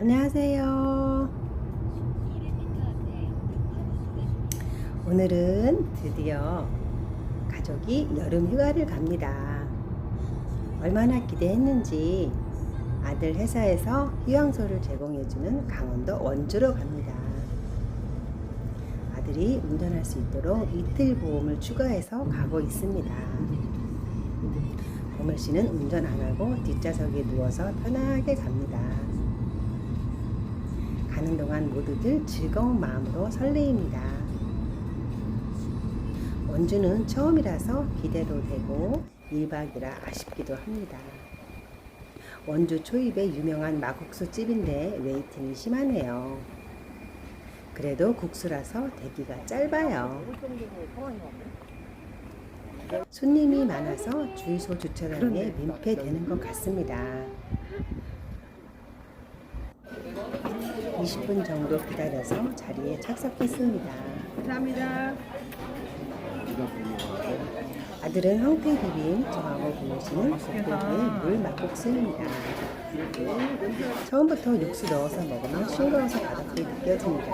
안녕하세요. 오늘은 드디어 가족이 여름 휴가를 갑니다. 얼마나 기대했는지 아들 회사에서 휴양소를 제공해주는 강원도 원주로 갑니다. 아들이 운전할 수 있도록 이틀 보험을 추가해서 가고 있습니다. 보물 씨는 운전 안 하고 뒷좌석에 누워서 편하게 갑니다. 가는 동안 모두들 즐거운 마음으로 설레입니다. 원주는 처음이라서 기대도 되고 1박이라 아쉽기도 합니다. 원주 초입의 유명한 막국수 집인데 웨이팅이 심하네요. 그래도 국수라서 대기가 짧아요. 손님이 많아서 주유소 주차장에 민폐되는 것 같습니다. 20분 정도 기다려서 자리에 착석했습니다. 감사합니다. 아들은 황태 비빔, 저하고 부모씨는 볶음에 물 막국수입니다. 처음부터 육수 넣어서 먹으면 싱거워서 바닥이 느껴집니다.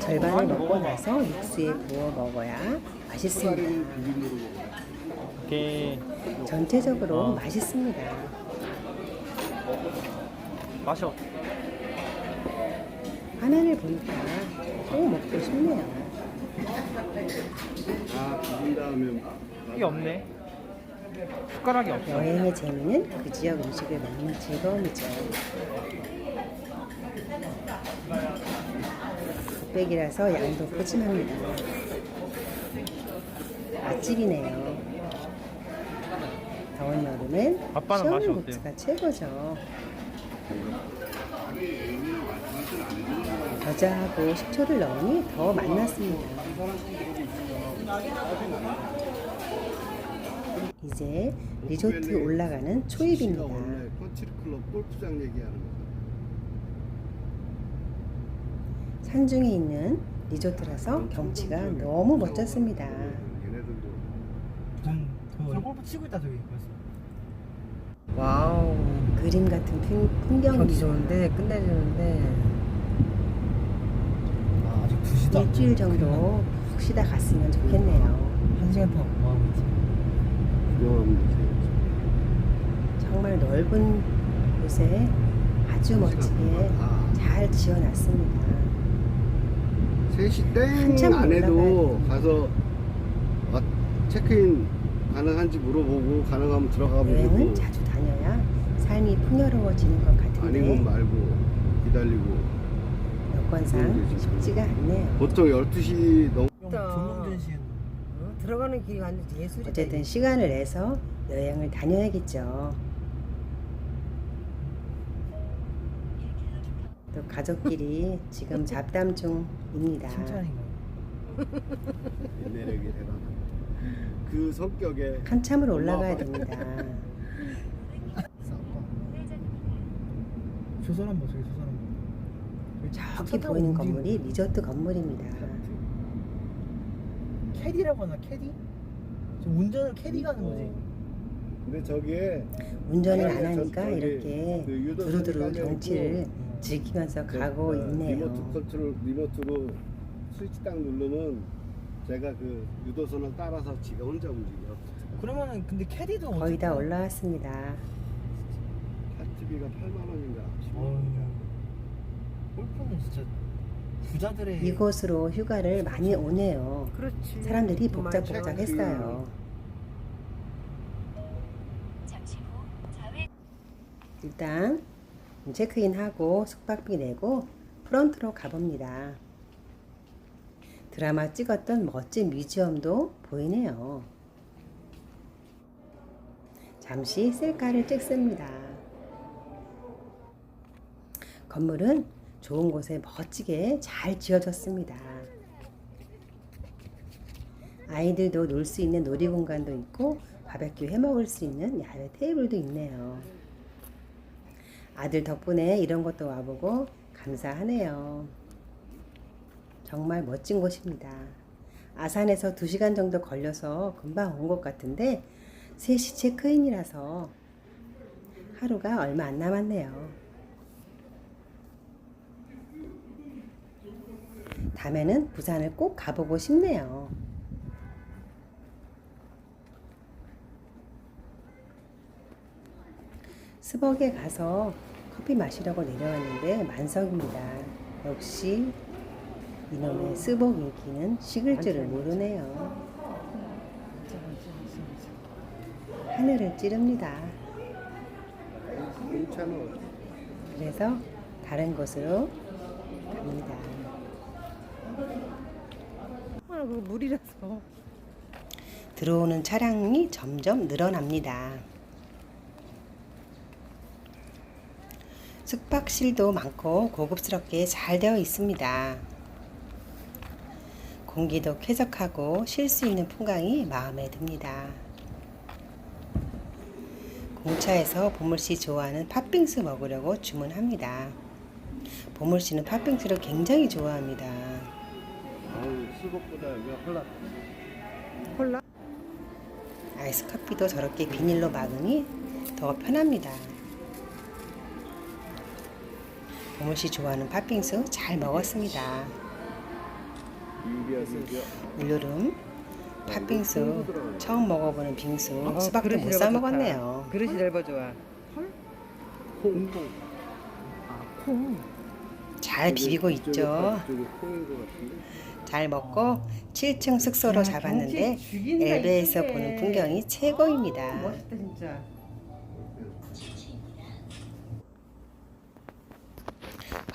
절반을 먹고 나서 육수에 부어 먹어야 맛있습니다. 오케이 전체적으로 어. 맛있습니다. 마셔 화면을 보니까 또 먹고 싶네요. 아, 비빈 다음에 이게 없네 숟가락이 없어 여행의 재미는 그 지역 음식을 먹는 즐거움이죠. 곱백이라서 양도 푸짐합니다. 맛집이네요. 더운 여름엔 아빠는 맛이 시원한 어때요? 국수가 최고죠. 겨자하고 식초를 넣으니 더 맛났습니다. 이제 리조트 올라가는 초입입니다. 원래 컨트리클럽 골프장 얘기하는 거. 산중에 있는 리조트라서 경치가 너무 멋졌습니다. 골프 치고 있다 저기 벌써. 와우 그림 같은 풍, 경기 좋은데 끝내주는데 아 아직 2 시도 일주일 정도 푹 쉬다 갔으면 좋겠네요. 한 시간 타고 뭐 하고 있지? 구경하면. 정말 넓은 곳에 아주 멋지게 잘 지어놨습니다. 3시 땡 한참 안에도 올라가야 가서 와- 체크인 가능한지 물어보고 가능하면 들어가 보고 여행은 자주 다녀야 삶이 풍요로워지는 것 아니면 같은데 말고 기다리고 여건상 쉽지가 않네요. 보통 12시 넘 종long 전시회는 어? 들어가는 길이 완전 예술이다 어쨌든 시간을 내서 여행을 다녀야겠죠. 또 가족끼리 지금 잡담 중입니다. 칭찬인가? 매력이 대단하다. 그 성격에 한참을 올라가야 됩니다. 저 사람 봐 저기 저 사람 봐. 저기 보이는 건물이 리조트 건물입니다. 캐디라고 하나 캐디? 저 운전을 캐디가 하는 거지. 근데 저기에 운전을 안 저- 하니까 이렇게 그 두루두루 경치를 즐기면서 그, 가고 어, 있네요. 리모트 컨트롤 리모트로 스위치 딱 누르면 제가 그 유도선을 따라서 지가 혼자 움직여. 그러면은 근데 캐디도 거의 다 올라왔습니다. 핫TV가 8만 원인가. 어휴. 골프는 진짜 부자들의 이곳으로 휴가를 많이 오네요. 그렇지 사람들이 정말 복작복작했어요. 일단 체크인하고 숙박비 내고 프런트로 가봅니다. 드라마 찍었던 멋진 뮤지엄도 보이네요. 잠시 셀카를 찍습니다. 건물은 좋은 곳에 멋지게 잘 지어졌습니다. 아이들도 놀 수 있는 놀이공간도 있고 바베큐 해 먹을 수 있는 야외 테이블도 있네요. 아들 덕분에 이런 것도 와보고 감사하네요. 정말 멋진 곳입니다. 아산에서 2시간 정도 걸려서 금방 온 것 같은데 3시 체크인이라서 하루가 얼마 안 남았네요. 다음에는 부산을 꼭 가보고 싶네요. 스벅에 가서 커피 마시려고 내려왔는데 만석입니다. 역시 이놈의 스벅 인기는 식을 줄을 모르네요. 하늘을 찌릅니다. 그래서 다른 곳으로 갑니다. 아, 그 물이라서. 들어오는 차량이 점점 늘어납니다. 숙박실도 많고 고급스럽게 잘 되어 있습니다. 공기도 쾌적하고 쉴 수 있는 풍광이 마음에 듭니다. 공차에서 보물씨 좋아하는 팥빙수 먹으려고 주문합니다. 보물씨는 팥빙수를 굉장히 좋아합니다. 콜라? 아이스 커피도 저렇게 비닐로 막으니 더 편합니다. 보물씨 좋아하는 팥빙수 잘 먹었습니다. 올여름 팥빙수 처음 먹어보는 빙수 어, 수박도 그릇이 못 사 넓어 먹었네요. 그릇이 넓어 좋아. 콩콩. 아, 콩. 잘 비비고 있죠. 잘 먹고 7층 숙소로 야, 잡았는데 경치 죽인다, 엘베에서 이쪽에. 보는 풍경이 최고입니다. 멋있다 진짜.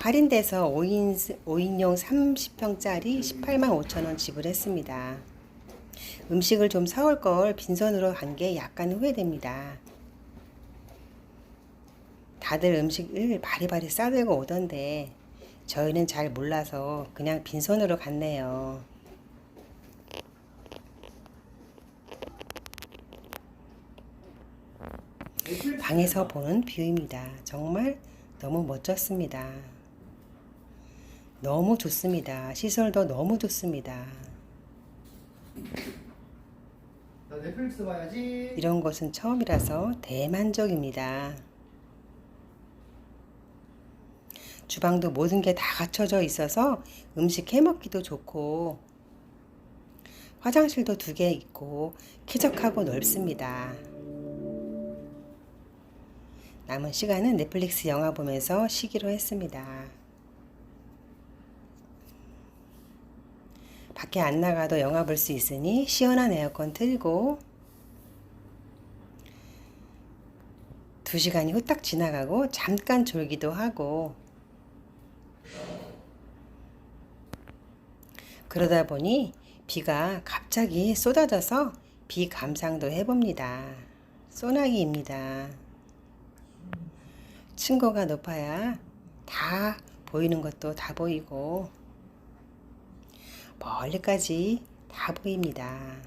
할인돼서 5인, 5인용 30평짜리 18만 5천 원 지불했습니다. 음식을 좀 사올 걸 빈손으로 간 게 약간 후회됩니다. 다들 음식을 바리바리 싸들고 오던데 저희는 잘 몰라서 그냥 빈손으로 갔네요. 방에서 보는 뷰입니다. 정말 너무 멋졌습니다. 너무 좋습니다. 시설도 너무 좋습니다. 나 넷플릭스 봐야지. 이런 곳은 처음이라서 대만족입니다. 주방도 모든 게 다 갖춰져 있어서 음식 해 먹기도 좋고 화장실도 두 개 있고 쾌적하고 넓습니다. 남은 시간은 넷플릭스 영화 보면서 쉬기로 했습니다. 밖에 안 나가도 영화 볼 수 있으니 시원한 에어컨 틀고 두 시간이 후딱 지나가고 잠깐 졸기도 하고 그러다 보니 비가 갑자기 쏟아져서 비 감상도 해봅니다. 소나기입니다. 층고가 높아야 다 보이는 것도 다 보이고 멀리까지 다 보입니다.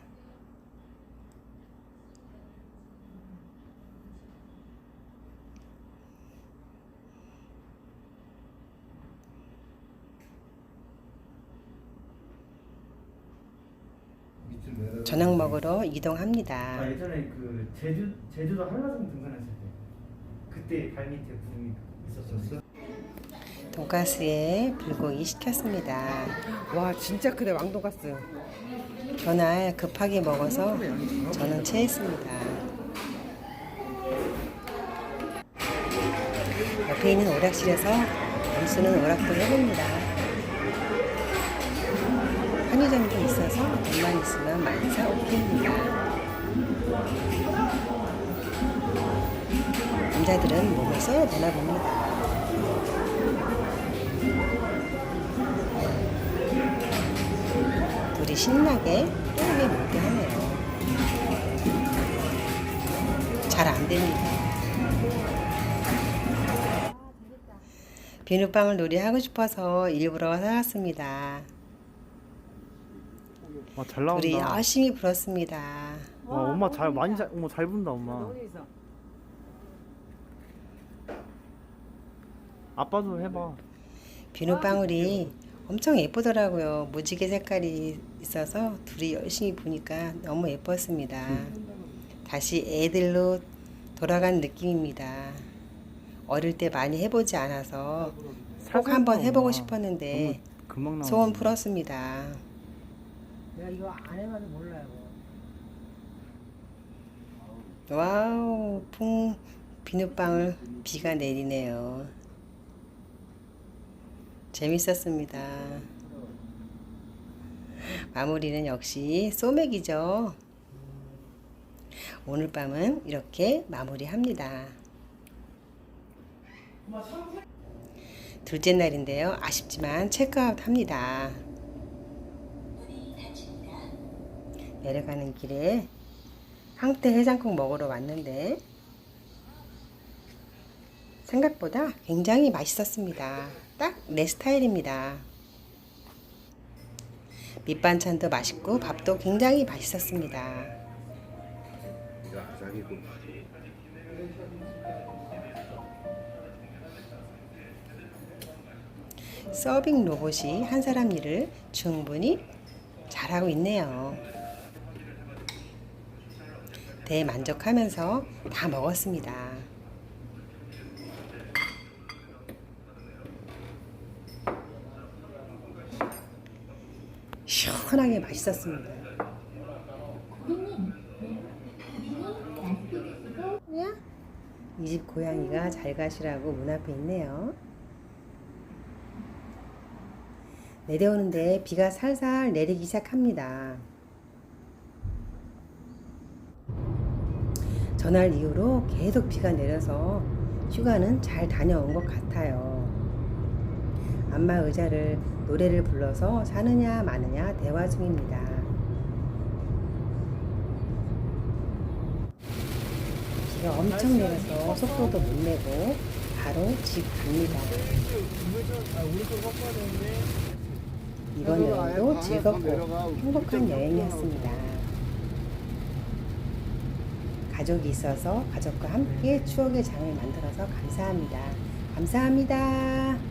저녁 먹으러 이동합니다. 아, 예전에 그 제주 제주도 한라산 등산했을 때 그때 발 밑에 구름이 있었었어. 돈가스에 불고기 시켰습니다. 와 진짜 크네 왕돈가스. 그날 급하게 먹어서 저는 체했습니다. 옆에 있는 오락실에서 점수는 오락도 해봅니다. 편의점도 있어서 돈만 있으면 만사 오케이입니다. 남자들은 몸을 써야 되나 봅니다. 둘이 신나게 게임에 몰두하네요. 잘 안 됩니다. 비눗방울 놀이 하고 싶어서 일부러 사왔습니다. 와, 잘 나온다. 둘이 열심히 불었습니다. 와, 엄마 잘 많이 잘, 어머 잘 분다 엄마. 아빠도 해봐. 비눗방울이 엄청 예쁘더라고요. 무지개 색깔이 있어서 둘이 열심히 보니까 너무 예뻤습니다. 다시 애들로 돌아간 느낌입니다. 어릴 때 많이 해보지 않아서 꼭 한번. 해보고 싶었는데. 소원 풀었습니다. 내가 이거 안 해봐도 몰라요. 와우, 풍 비눗방울 비가 내리네요. 재밌었습니다. 마무리는 역시 소맥이죠. 오늘 밤은 이렇게 마무리합니다. 둘째 날인데요. 아쉽지만 체크아웃 합니다. 내려가는 길에 황태 해장국 먹으러 왔는데 생각보다 굉장히 맛있었습니다. 딱 내 스타일입니다. 밑반찬도 맛있고 밥도 굉장히 맛있었습니다. 서빙 로봇이 한 사람 일을 충분히 잘하고 있네요. 대만족하면서 다 먹었습니다. 시원하게 맛있었습니다. 이 집 고양이가 잘 가시라고 문 앞에 있네요. 내려오는데 비가 살살 내리기 시작합니다. 전날 이후로 계속 비가 내려서 휴가는 잘 다녀온 것 같아요. 안마 의자를 노래를 불러서 사느냐 마느냐 대화 중입니다. 비가 엄청 내려서 속도도 못 내고 바로 집 갑니다. 이번 여행도 즐겁고 행복한 여행이었습니다. 가족이 있어서 가족과 함께 추억의 장을 만들어서 감사합니다. 감사합니다.